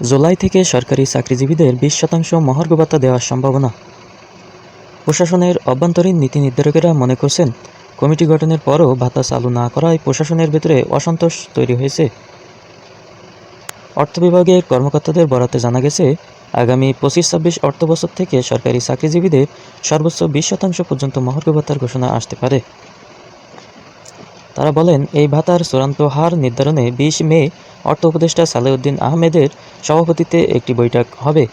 জুলাই থেকে সরকারি চাকরিজীবীদের বিশ শতাংশ মহার্ঘ ভাতা দেওয়ার সম্ভাবনা। প্রশাসনের অভ্যন্তরীণ নীতি নির্ধারকেরা মনে করছেন, কমিটি গঠনের পরও ভাতা চালু না করায় প্রশাসনের ভেতরে অসন্তোষ তৈরি হয়েছে। অর্থ বিভাগের কর্মকর্তাদের বরাতে জানা গেছে, আগামী পঁচিশ ছাব্বিশ অর্থবছর থেকে সরকারি চাকরিজীবীদের সর্বোচ্চ বিশ শতাংশ পর্যন্ত মহার্ঘ ভাতার ঘোষণা আসতে পারে। তারা বলেন, এই ভাতার চূড়ান্ত হার নির্ধারণে বিশ মে অর্থ উপদেষ্টা সালেউদ্দিন আহমেদের সভাপতিত্বে একটি বৈঠক হবে।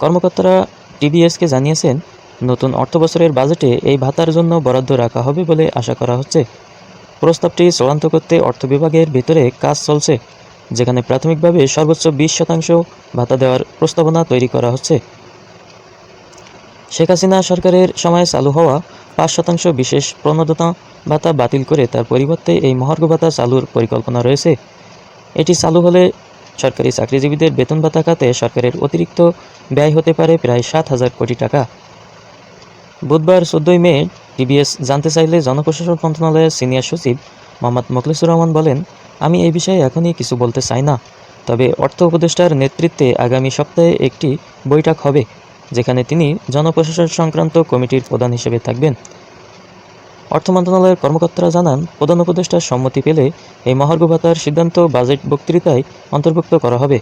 কর্মকর্তারা টিবিএসকে জানিয়েছেন, নতুন অর্থবছরের বাজেটে এই ভাতার জন্য বরাদ্দ রাখা হবে বলে আশা করা হচ্ছে। প্রস্তাবটি চূড়ান্ত করতে অর্থ বিভাগের ভেতরে কাজ চলছে, যেখানে প্রাথমিকভাবে সর্বোচ্চ বিশ শতাংশ ভাতা দেওয়ার প্রস্তাবনা তৈরি করা হচ্ছে। শেখ হাসিনা সরকারের সময় চালু হওয়া পাঁচ শতাংশ বিশেষ প্রণোদনা ভাতা বাতিল করে তার পরিবর্তে এই মহার্ঘ ভাতা চালুর পরিকল্পনা রয়েছে। এটি চালু হলে সরকারি চাকরিজীবীদের বেতন ভাতা খাতে সরকারের অতিরিক্ত ব্যয় হতে পারে প্রায় সাত হাজার কোটি টাকা। বুধবার চোদ্দই মে টিবিএস জানতে চাইলে জনপ্রশাসন মন্ত্রণালয়ের সিনিয়র সচিব মোহাম্মদ মোখলেসুর রহমান বলেন, আমি এই বিষয়ে এখনই কিছু বলতে চাই না, তবে অর্থ উপদেষ্টার নেতৃত্বে আগামী সপ্তাহে একটি বৈঠক হবে। যেখানে তিনি জনপ্রশাসন সংক্রান্ত কমিটির প্রধান হিসেবে থাকবেন। অর্থ মন্ত্রণালয়ের কর্মকর্তারা জানান, প্রধান উপদেষ্টার সম্মতি পেলে এই মহার্ঘ ভাতার সিদ্ধান্ত বাজেট বক্তৃতায় অন্তর্ভুক্ত করা হবে।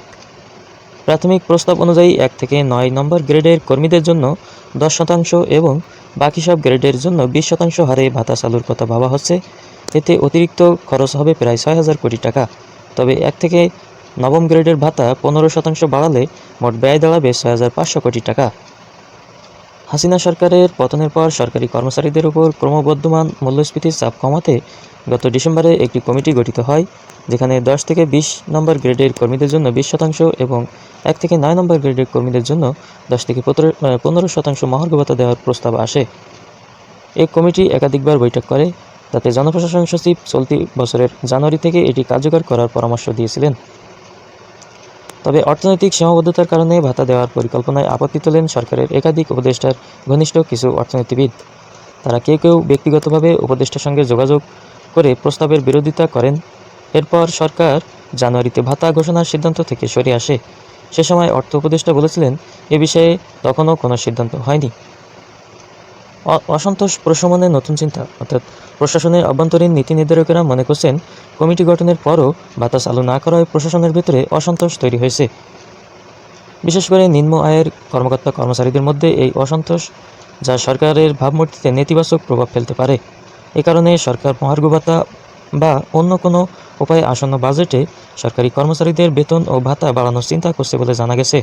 প্রাথমিক প্রস্তাব অনুযায়ী এক থেকে নয় নম্বর গ্রেডের কর্মীদের জন্য দশ শতাংশ এবং বাকি সব গ্রেডের জন্য বিশ শতাংশ হারে ভাতা চালুর কথা ভাবা হচ্ছে। এতে অতিরিক্ত খরচ হবে প্রায় ছয় হাজার কোটি টাকা। তবে এক থেকে নবম গ্রেডের ভাতা পনেরো শতাংশ বাড়ালে মোট ব্যয় দাঁড়াবে ছয় হাজার পাঁচশো কোটি টাকা। হাসিনা সরকারের পতনের পর সরকারি কর্মচারীদের উপর ক্রমবর্ধমান মূল্যস্ফীতির চাপ কমাতে গত ডিসেম্বরে একটি কমিটি গঠিত হয়, যেখানে দশ থেকে বিশ নম্বর গ্রেডের কর্মীদের জন্য বিশ শতাংশ এবং এক থেকে নয় নম্বর গ্রেডের কর্মীদের জন্য দশ থেকে পনেরো শতাংশ মহার্ঘ ভাতা দেওয়ার প্রস্তাব আসে। এই কমিটি একাধিকবার বৈঠক করে, তাতে জনপ্রশাসন সচিব চলতি বছরের জানুয়ারি থেকে এটি কার্যকর করার পরামর্শ দিয়েছিলেন। তবে অর্থনৈতিক সীমাবদ্ধতার কারণে ভাতা দেওয়ার পরিকল্পনায় আপত্তি তোলেন সরকারের একাধিক উপদেষ্টার ঘনিষ্ঠ কিছু অর্থনীতিবিদ। তারা কেউ কেউ ব্যক্তিগতভাবে উপদেষ্টার সঙ্গে যোগাযোগ করে প্রস্তাবের বিরোধিতা করেন। এরপর সরকার জানুয়ারিতে ভাতা ঘোষণার সিদ্ধান্ত থেকে সরে আসে। সে সময় অর্থ উপদেষ্টা বলেছিলেন, এ বিষয়ে তখনও কোনো সিদ্ধান্ত হয়নি। অসন্তোষ প্রশমনে নতুন চিন্তা। অর্থাৎ প্রশাসনের অভ্যন্তরীণ নীতি নির্ধারকেরা মনে করছেন, কমিটি গঠনের পরও ভাতা চালু না করায় প্রশাসনের ভিতরে অসন্তোষ তৈরি হয়েছে। বিশেষ করে নিম্ন আয়ের কর্মকর্তা কর্মচারীদের মধ্যে এই অসন্তোষ, যা সরকারের ভাবমূর্তিতে নেতিবাচক প্রভাব ফেলতে পারে। এ কারণে সরকার মহার্ঘ ভাতা বা অন্য কোনো উপায়ে আসন্ন বাজেটে সরকারি কর্মচারীদের বেতন ও ভাতা বাড়ানোর চিন্তা করছে বলে জানা গেছে।